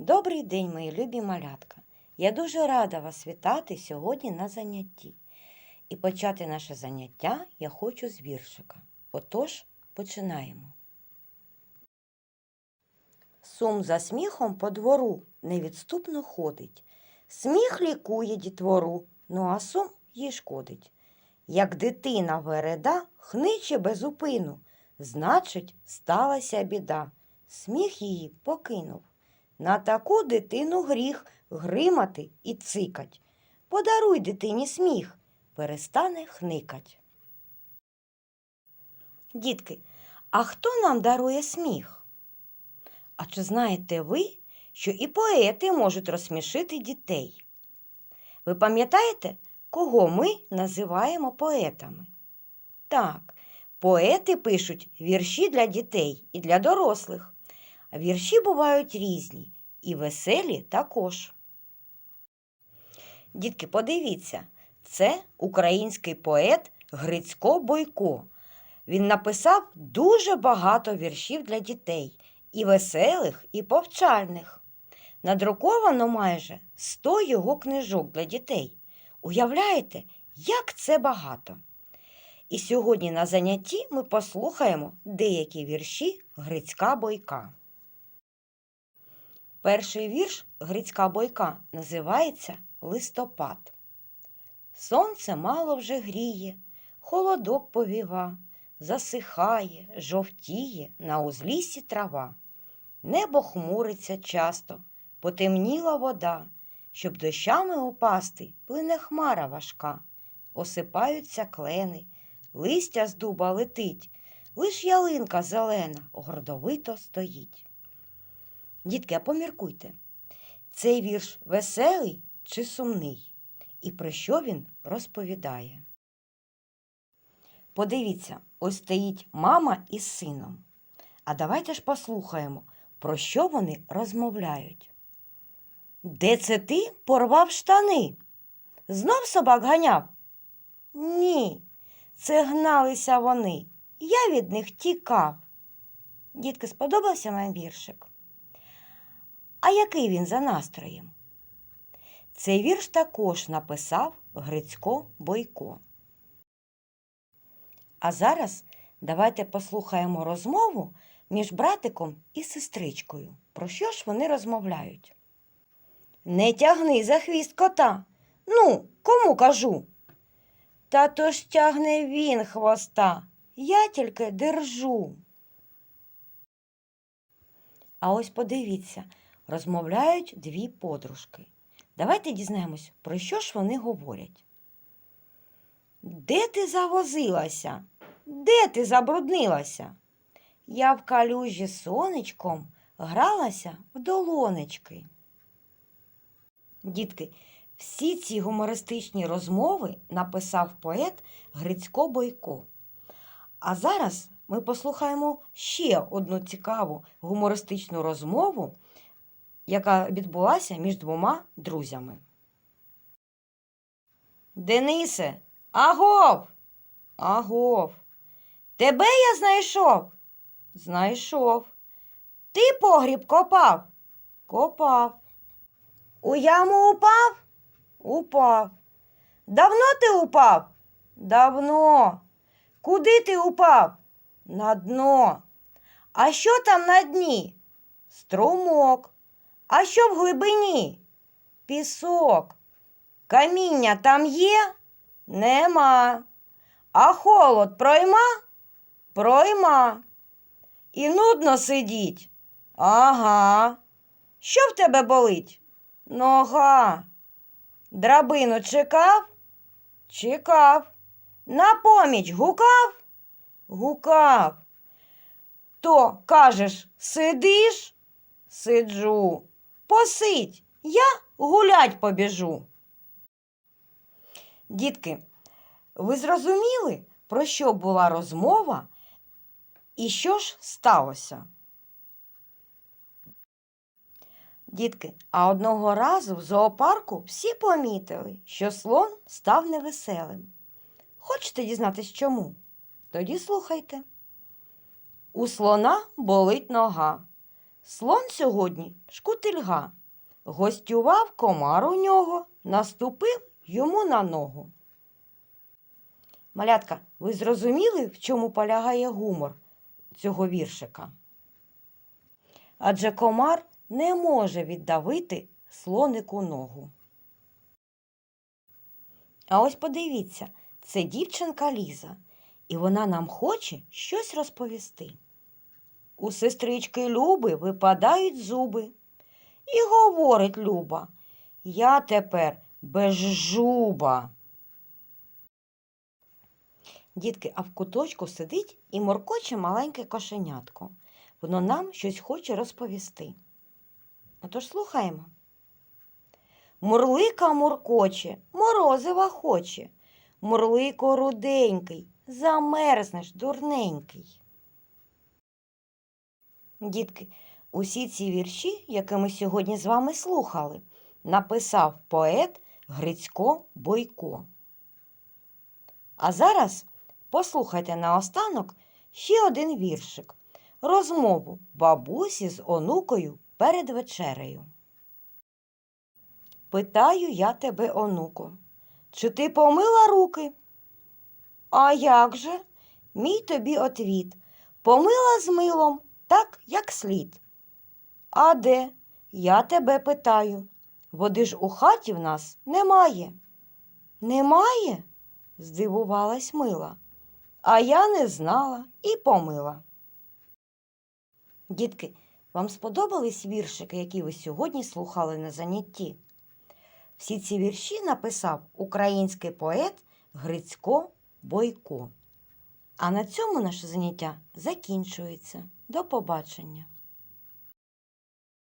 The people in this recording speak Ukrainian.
Добрий день, мої любі малятка. Я дуже рада вас вітати сьогодні на занятті. І почати наше заняття я хочу з віршика. Отож, починаємо. Сум за сміхом по двору невідступно ходить. Сміх лікує дітвору, ну а сум їй шкодить. Як дитина вереда хниче без упину, значить, сталася біда. Сміх її покинув. На таку дитину гріх гримати і цикать. Подаруй дитині сміх, перестане хникать. Дітки, а хто нам дарує сміх? А чи знаєте ви, що і поети можуть розсмішити дітей? Ви пам'ятаєте, кого ми називаємо поетами? Так, поети пишуть вірші для дітей і для дорослих. Вірші бувають різні і веселі також. Дітки, подивіться, це український поет Грицько Бойко. Він написав дуже багато віршів для дітей, і веселих, і повчальних. Надруковано майже 100 його книжок для дітей. Уявляєте, як це багато? І сьогодні на занятті ми послухаємо деякі вірші Грицька Бойка. Перший вірш Грицька Бойка називається Листопад. Сонце мало вже гріє, холодок повіва, засихає, жовтіє на узліссі трава. Небо хмуриться часто, потемніла вода, щоб дощами упасти, плине хмара важка, осипаються клени, листя з дуба летить, лиш ялинка зелена гордовито стоїть. Дітки, а поміркуйте, цей вірш веселий чи сумний? І про що він розповідає? Подивіться, ось стоїть мама із сином. А давайте ж послухаємо, про що вони розмовляють. Де це ти порвав штани? Знов собак ганяв? Ні, це гналися вони. Я від них тікав. Дітки, сподобався вам віршик? А який він за настроєм? Цей вірш також написав Грицько Бойко. А зараз давайте послухаємо розмову між братиком і сестричкою. Про що ж вони розмовляють? Не тягни за хвіст кота. Ну, кому кажу? Та то ж тягне він хвоста, я тільки держу. А ось подивіться, розмовляють дві подружки. Давайте дізнаємось, про що ж вони говорять. Де ти завозилася? Де ти забруднилася? Я в калюжі сонечком гралася в долонечки. Дітки, всі ці гумористичні розмови написав поет Грицько Бойко. А зараз ми послухаємо ще одну цікаву гумористичну розмову, яка відбулася між двома друзями. Денисе, агов! Агов! Тебе я знайшов? Знайшов. Ти погріб копав? Копав. У яму упав? Упав. Давно ти упав? Давно. Куди ти упав? На дно. А що там на дні? Струмок. А що в глибині? Пісок. Каміння там є? Нема. А холод пройма? Пройма. І нудно сидіть. Ага. Що в тебе болить? Нога. Драбину чекав? Чекав. На поміч гукав? Гукав. То, кажеш, сидиш? Сиджу. Посидь, я гулять побіжу. Дітки, ви зрозуміли, про що була розмова і що ж сталося? Дітки, а одного разу в зоопарку всі помітили, що слон став невеселим. Хочете дізнатись чому? Тоді слухайте. У слона болить нога. Слон сьогодні шкутильга. Гостював комар у нього, наступив йому на ногу. Малятка, ви зрозуміли, в чому полягає гумор цього віршика? Адже комар не може віддавити слонику ногу. А ось подивіться, це дівчинка Ліза, і вона нам хоче щось розповісти. У сестрички Люби випадають зуби. І говорить Люба, я тепер без жуба. Дітки, а в куточку сидить і моркоче маленьке кошенятко. Воно нам щось хоче розповісти. Отож слухаємо. Мурлика муркоче, морозива хоче. Мурлико руденький, замерзнеш дурненький. Дітки, усі ці вірші, які ми сьогодні з вами слухали, написав поет Грицько Бойко. А зараз послухайте наостанок ще один віршик. Розмову бабусі з онукою перед вечерею. Питаю я тебе, онуко, чи ти помила руки? А як же? Мій тобі отвіт. Помила з милом, так, як слід. А де? Я тебе питаю. Води ж у хаті в нас немає. Немає? здивувалась мила. А я не знала і помила. Дітки, вам сподобались віршики, які ви сьогодні слухали на занятті? Всі ці вірші написав український поет Грицько Бойко. А на цьому наше заняття закінчується. До побачення!